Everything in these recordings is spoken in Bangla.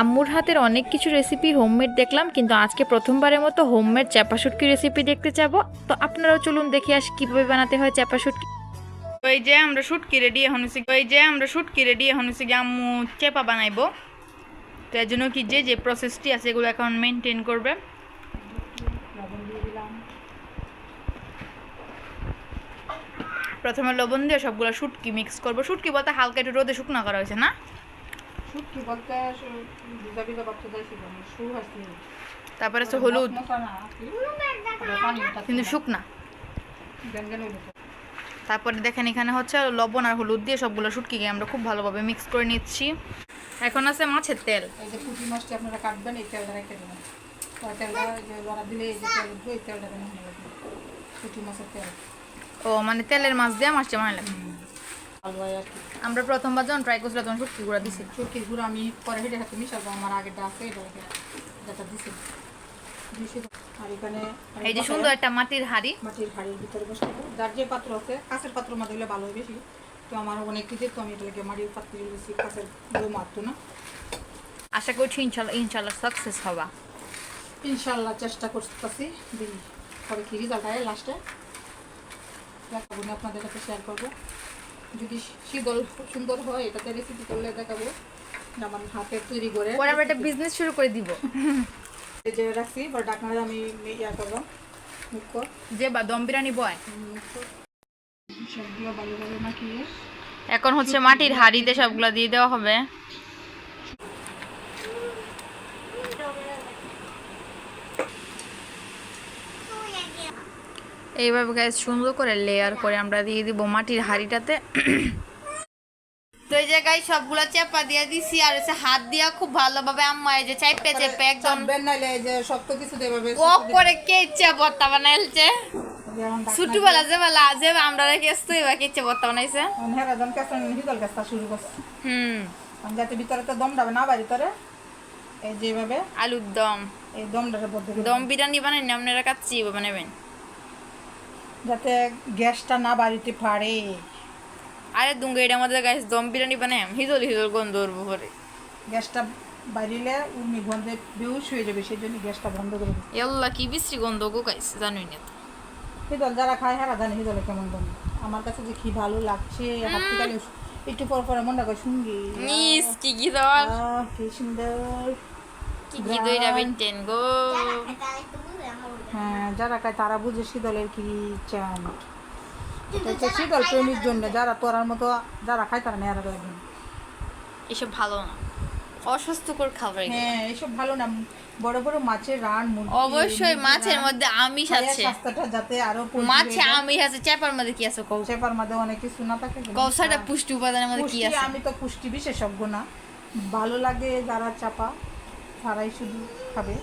আম্মুর হাতের অনেক কিছু রেসিপি হোমমেড দেখলাম, কিন্তু আজকে প্রথমবারের মতো হোমমেড চাপা শুটকি রেসিপি দেখতে যাব। তো আপনারাও চলুন দেখে আসি কীভাবে বানাতে হয় চাপা শুটকি। ওই যে আমরা শুটকি রেডি এখন ওই যে আমরা শুটকি রেডি এখন গিয়ে আম্মু চেপা বানাইবো। তো এর জন্য কি যে যে প্রসেসটি আছে এগুলো এখন মেনটেন করবে। প্রথমে লবণ দিয়ে সবগুলো শুটকি মিক্স করব। শুটকি বলতে হালকা একটু রোদে শুকনো করা হয়েছে না? শুটকি বলতে সু- ভিজা ভিজা বাচ্চা যাইছি মানে শু হাসি তারপরে হচ্ছে হলুদ। পানি। কিন্তু শুকনা। তারপরে দেখেন এখানে হচ্ছে লবণ আর হলুদ দিয়ে সবগুলো শুটকিকে আমরা খুব ভালোভাবে মিক্স করে নিচ্ছি। এখন আছে মাছের তেল। এই যে পুঁটি মাছটি আপনারা কাটবেন এই তেলটা রেখে দেবেন। ওই তেলটা লড়া দিলে এই যে তেল উঠবে এই তেলটা পুঁটি মাছের তেল। ও মানে তেলের মাছ দিয়ে মাছটা আর কি আমরা প্রথমবার যখন ট্রাই করছিলাম তখন শুটকি গুঁড়া দিছি। শুটকির গুঁড়ো আমি পরে হেঁটে হাতে মিশাবো আমার আগেরটা আছে এটা দিছি। এই যে সুন্দর একটা মাটির হাড়ি। মাটির হাড়ির ভিতরে যার যে পাত্র আছে কাঁচের পাত্র মধ্যে হলে ভালো বেশি। তো আমার অনেক কিছু তো আমি এটাকে মাটির পাত্রে দিয়েছি কাঁচের মারতো না। আশা করছি ইনশাল্লাহ ইনশাল্লাহ সাকসেস হবা। ইনশাল্লাহ চেষ্টা করতেছি পরে কি রেজাল্ট হয় লাস্টে আপনাদের সাথে শেয়ার করব। যদি শীতল খুব সুন্দর হয় এটাতে রেসিপি করলে দেখাবো। আমার হাতে তৈরি করে। পরে আমরা একটা বিজনেস শুরু করে দিব। এই যে রাখছি বা ডাকনা আমি ইয়া করব। মুখ যে বা দম বিরিয়ানি বয় সবগুলো ভালোভাবে মাখিয়ে। এখন হচ্ছে মাটির হাড়িতে সবগুলো দিয়ে দেওয়া হবে। এইভাবে গাছ সুন্দর করে লেয়ার করে আমরা দিয়ে দিব মাটির হাড়িটাতে। তো এই জায়গায় সবগুলা চেপা দিয়ে দিছি আর হচ্ছে হাত দিয়া খুব ভালোভাবে আম্মা এই যে চাইপে চেপে একদম শক্ত কিছু ও করে কে ইচ্ছা বর্তা বানাইছে ছোটবেলা যে বেলা যে আমরা এবার কে ইচ্ছা বর্তা বানাইছে। শুরু করছে। হুম। যাতে ভিতরে তো দম ডাবে না বাড়ি এই যেভাবে আলুর দম। এই দম বিরিয়ানি বানাই আপনারা কাচ্চি বানাবেন যাতে গ্যাসটা না বাড়িতে পারে। আরে দুঙ্গে এটার আমাদের গাছ দম বিরিয়ানি বানাই হিজল হিজল গন্ধ উঠবো পরে গ্যাসটা বাড়িলে উনি গন্ধে বেউস হয়ে যাবে সেই জন্য গ্যাসটা বন্ধ করে দিই এল্লা কি বিশ্রী গন্ধ গো গাইস জানোই না তো। হিদল যারা খায় হেরা জানে হিদলে কেমন গন্ধ। আমার কাছে যে কি ভালো লাগছে হাত একটু পর পরে মনটা করে শুনবি নিস কি কি আহ, কি সুন্দর। কি কি দইরা বেনটেন গো। হ্যাঁ যারা খায় তারা বুঝে শীতলের কি চান। হচ্ছে শীতল প্রেমীর জন্য যারা তোরার মতো যারা খায় তারা এসব ভালো না। অস্বাস্থ্যকর খাবার হ্যাঁ এসব ভালো না। বড় বড় মাছের রান অবশ্যই মাছের মধ্যে আমিষ আছে। স্বাস্থ্যটা যাতে আরও মাছে আমিষ আছে চেপার মধ্যে কি আছে কৌ চেপার মধ্যে অনেক কিছু না থাকে কৌসাটা পুষ্টি উপাদানের মধ্যে কি আছে? আমি তো পুষ্টি বিশেষজ্ঞ না। ভালো লাগে যারা চাপা তারাই শুধু খাবে।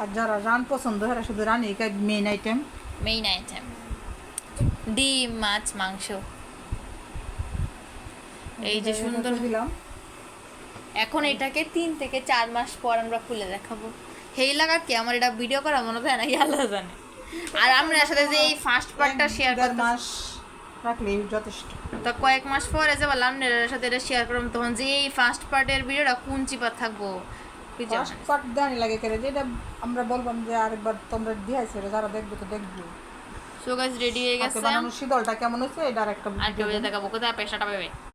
আর যারা রান পছন্দ তারা শুধু রান এই মেইন আইটেম মেইন আইটেম ডিম মাছ মাংস। এই যে সুন্দর দিলাম। এখন এটাকে তিন থেকে চার মাস পর আমরা খুলে দেখাবো। সেই লাগার কি? আমার এটা ভিডিও করা মনে হয় না আল্লাহ জানে। আর আমরা সাথে যে এই ফার্স্ট পার্টটা শেয়ার করতে মাস রাখলেই যথেষ্ট। তো কয়েক মাস পরে যে বললাম আপনাদের সাথে এটা শেয়ার করলাম তখন যে এই ফার্স্ট পার্টের ভিডিওটা কোন চিপার থাকব? ফার্স্ট দানি লাগে কেন যেটা আমরা বলবাম যে আরেকবার তোমরা দিয়েছে যারা দেখবে তো দেখবে। সো গাইস রেডি হয়ে গেছে? বানানো শীতলটা কেমন হচ্ছে এটা আর একটা আর কেউ দেখাবো কোথায় পেশাটা পাবে?